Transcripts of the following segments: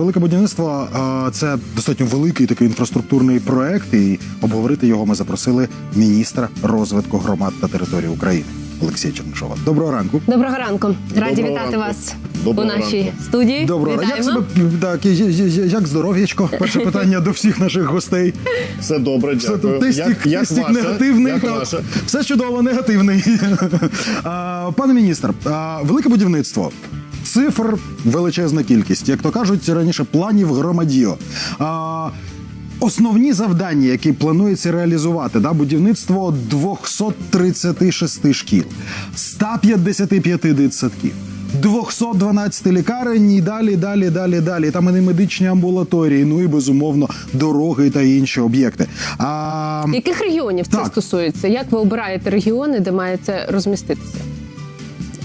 Велике будівництво це достатньо великий такий інфраструктурний проект, і обговорити його ми запросили міністра розвитку громад та територій України Олексія Чернишова. Доброго ранку. Доброго ранку. Раді Доброго вітати ранку. вас Доброго у нашій ранку. студії. Доброго як себе так, як здоров'ячко? Перше питання до всіх наших гостей. Все добре, Все дякую. тут тестик, як, як тестик ваше? негативний. Як так. ваше? Все чудово, негативний. Пане міністр, велике будівництво. Цифр величезна кількість, як то кажуть раніше, планів громадіо. А, Основні завдання, які планується реалізувати, да, будівництво 236 шкіл, 155 дитсадків, 212 лікарень і далі, далі, далі, далі. Там і не медичні амбулаторії, ну і безумовно дороги та інші об'єкти. А, Яких регіонів це стосується? Як ви обираєте регіони, де має це розміститися?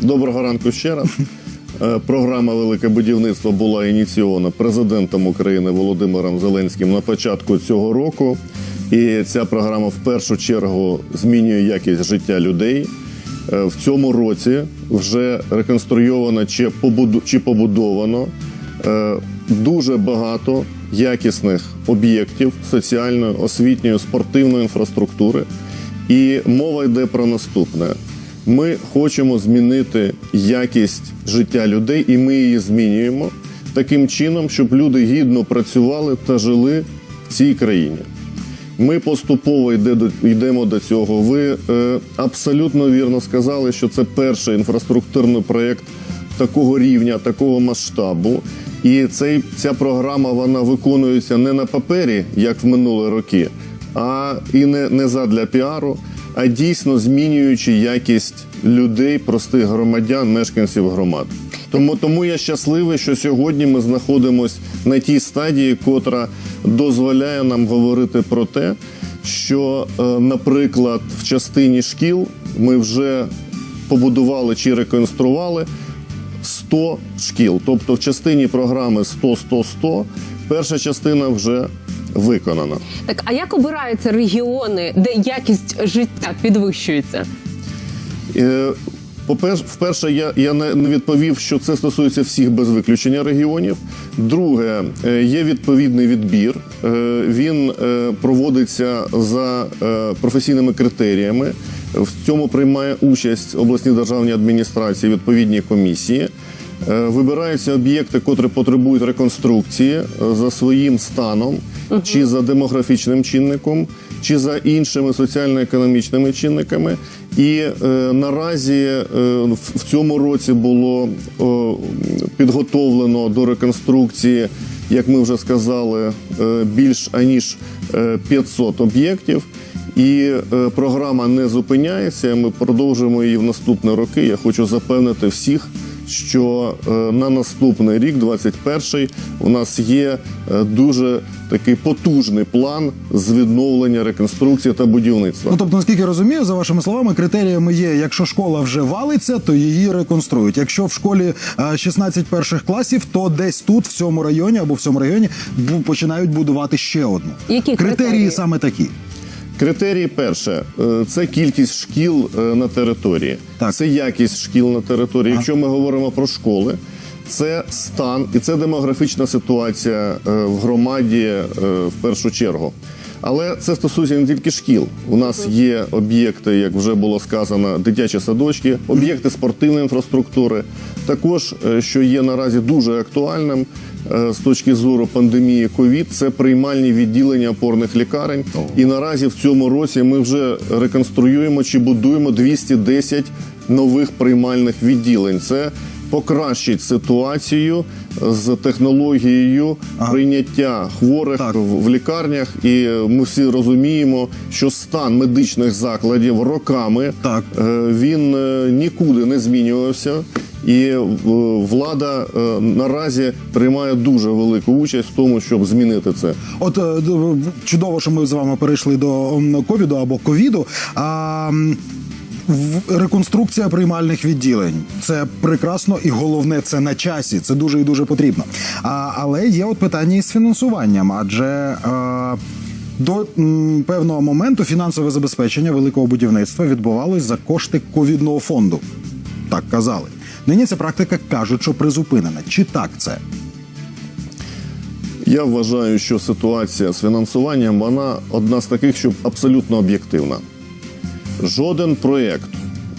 Доброго ранку ще раз. Е, Програма Велике будівництво була ініційована президентом України Володимиром Зеленським на початку цього року. І ця програма в першу чергу змінює якість життя людей. Е, В цьому році вже реконструйовано чи побудовано е, дуже багато якісних об'єктів соціальної, освітньої, спортивної інфраструктури. І мова йде про наступне. Ми хочемо змінити якість життя людей, і ми її змінюємо таким чином, щоб люди гідно працювали та жили в цій країні. Ми поступово йдемо до цього. Ви е, абсолютно вірно сказали, що це перший інфраструктурний проєкт такого рівня, такого масштабу. І цей, ця програма вона виконується не на папері, як в минулі роки, а і не, не задля піару, а дійсно змінюючи якість людей, простих громадян, мешканців громад. Тому, тому я щасливий, що сьогодні ми знаходимося на тій стадії, котра дозволяє нам говорити про те, що, е, наприклад, в частині шкіл ми вже побудували чи реконстрували 100 шкіл. Тобто в частині програми 100-100-100 перша частина вже виконана. Так, а як обираються регіони, де якість життя підвищується? Е, По-перше, вперше, я, я не не відповів, що це стосується всіх без виключення регіонів. Друге, е, є відповідний відбір. Е, Він е, проводиться за професійними критеріями. В цьому приймає участь обласні державні адміністрації, відповідні комісії. Е, Вибираються об'єкти, котрі потребують реконструкції е, за своїм станом, чи за демографічним чинником, чи за іншими соціально-економічними чинниками. І е, наразі е, в цьому році було о, підготовлено до реконструкції, як ми вже сказали, е, більш аніж е, 500 об'єктів. І е, програма не зупиняється. Ми продовжуємо її в наступні роки. Я хочу запевнити всіх, що е, на наступний рік, 21-й, у нас є е, дуже такий потужний план з відновлення, реконструкції та будівництва. Ну тобто, наскільки я розумію, за вашими словами, критеріями є: якщо школа вже валиться, то її реконструють. Якщо в школі е, 16 перших класів, то десь тут, в цьому районі або в цьому районі, починають будувати ще одну. Які критерії критерії? саме такі? Критерії перше е, це кількість шкіл е, на території, Так. це якість шкіл на території. Якщо ми говоримо про школи, це стан і це демографічна ситуація е, в громаді в першу чергу. Але це стосується не тільки шкіл. У нас є об'єкти, як вже було сказано, дитячі садочки, об'єкти спортивної інфраструктури. Також, що є наразі дуже актуальним з точки зору пандемії ковід, це приймальні відділення опорних лікарень. І наразі в цьому році ми вже реконструюємо чи будуємо 210 нових приймальних відділень. Це покращить ситуацію з технологією прийняття хворих Так. в лікарнях, і ми всі розуміємо, що стан медичних закладів роками Так. е, він е, нікуди не змінювався. І е, влада е, наразі приймає дуже велику участь в тому, щоб змінити це. От е, чудово, що ми з вами перейшли до ковіду або ковіду. А реконструкція приймальних відділень це прекрасно і головне це на часі. Це дуже і дуже потрібно. А, але є от питання із фінансуванням, адже. Е, до певного моменту фінансове забезпечення великого будівництва відбувалось за кошти ковідного фонду. Так казали. Нині ця практика кажуть, що призупинена. Чи так це? Я вважаю, що ситуація з фінансуванням вона одна з таких, що абсолютно об'єктивна. Жоден проєкт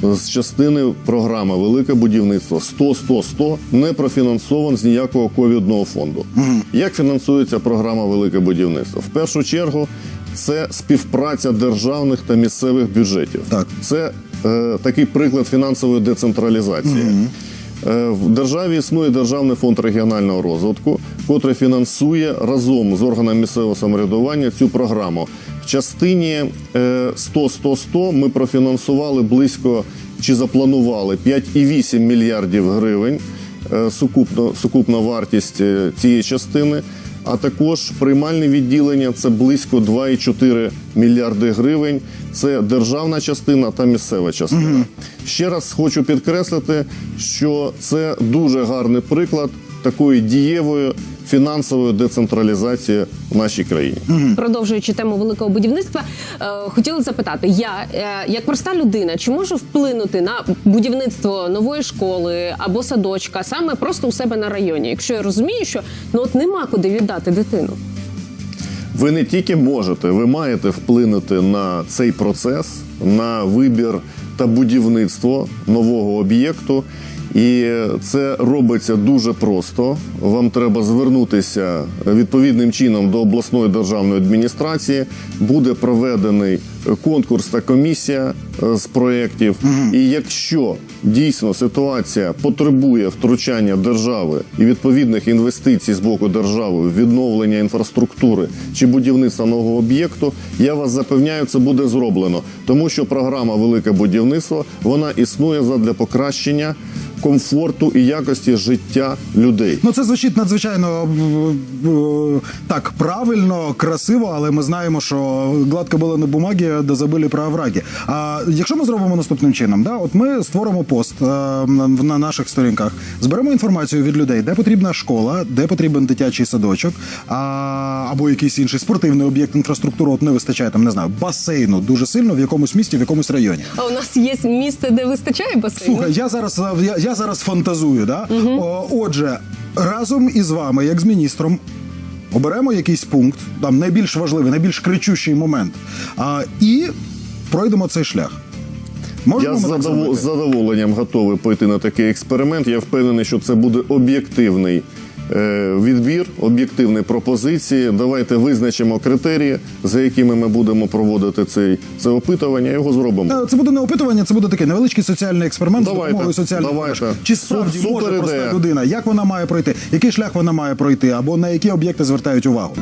з частини програми Велике будівництво 100-100-100 не профінансован з ніякого ковідного фонду. Як фінансується програма Велике будівництво? В першу чергу це співпраця державних та місцевих бюджетів. Так. Це е, такий приклад фінансової децентралізації. Е, В державі існує Державний фонд регіонального розвитку, котрий фінансує разом з органами місцевого самоврядування цю програму. В частині е, 100-100-100 ми профінансували близько чи запланували 5,8 мільярдів гривень е, сукупно, сукупна вартість е, цієї частини. А також приймальне відділення це близько 2,4 мільярди гривень. Це державна частина та місцева частина. Ще раз хочу підкреслити, що це дуже гарний приклад такої дієвої фінансової децентралізації в нашій країні. Продовжуючи тему великого будівництва, е, хотіла запитати: я, е, як проста людина, чи можу вплинути на будівництво нової школи або садочка саме просто у себе на районі, якщо я розумію, що ну от нема куди віддати дитину? Ви не тільки можете, ви маєте вплинути на цей процес, на вибір та будівництво нового об'єкту. І це робиться дуже просто. Вам треба звернутися відповідним чином до обласної державної адміністрації. Буде проведений конкурс та комісія е, з проєктів. І якщо дійсно ситуація потребує втручання держави і відповідних інвестицій з боку держави в відновлення інфраструктури чи будівництва нового об'єкту, я вас запевняю, це буде зроблено, тому що програма Велике будівництво вона існує задля покращення комфорту і якості життя людей. Ну, це звучить надзвичайно е, е, так правильно, красиво, але ми знаємо, що гладко було не бумаги, де забили про овраги. А якщо ми зробимо наступним чином, да, от ми створимо пост е, на, на наших сторінках, зберемо інформацію від людей, де потрібна школа, де потрібен дитячий садочок, а, або якийсь інший спортивний об'єкт інфраструктури. От не вистачає там, не знаю, басейну дуже сильно в якомусь місті, в якомусь районі. А у нас є місце, де вистачає басейну? Слухай, я зараз я, я зараз фантазую. Да? О, отже, разом із вами, як з міністром, оберемо якийсь пункт, там найбільш важливий, найбільш кричущий момент, а, і пройдемо цей шлях. Можемо Я з ми так задово- зробити? з задоволенням готовий пойти на такий експеримент. Я впевнений, що це буде об'єктивний відбір, об'єктивні пропозиції. Давайте визначимо критерії, за якими ми будемо проводити цей, це опитування. Його зробимо. Е, Це буде не опитування, це буде такий невеличкий соціальний експеримент з Давайте, допомогою соціальних давайте. мереж. Чи справді Супер може проста ідея. людина, як вона має пройти, який шлях вона має пройти, або на які об'єкти звертають увагу?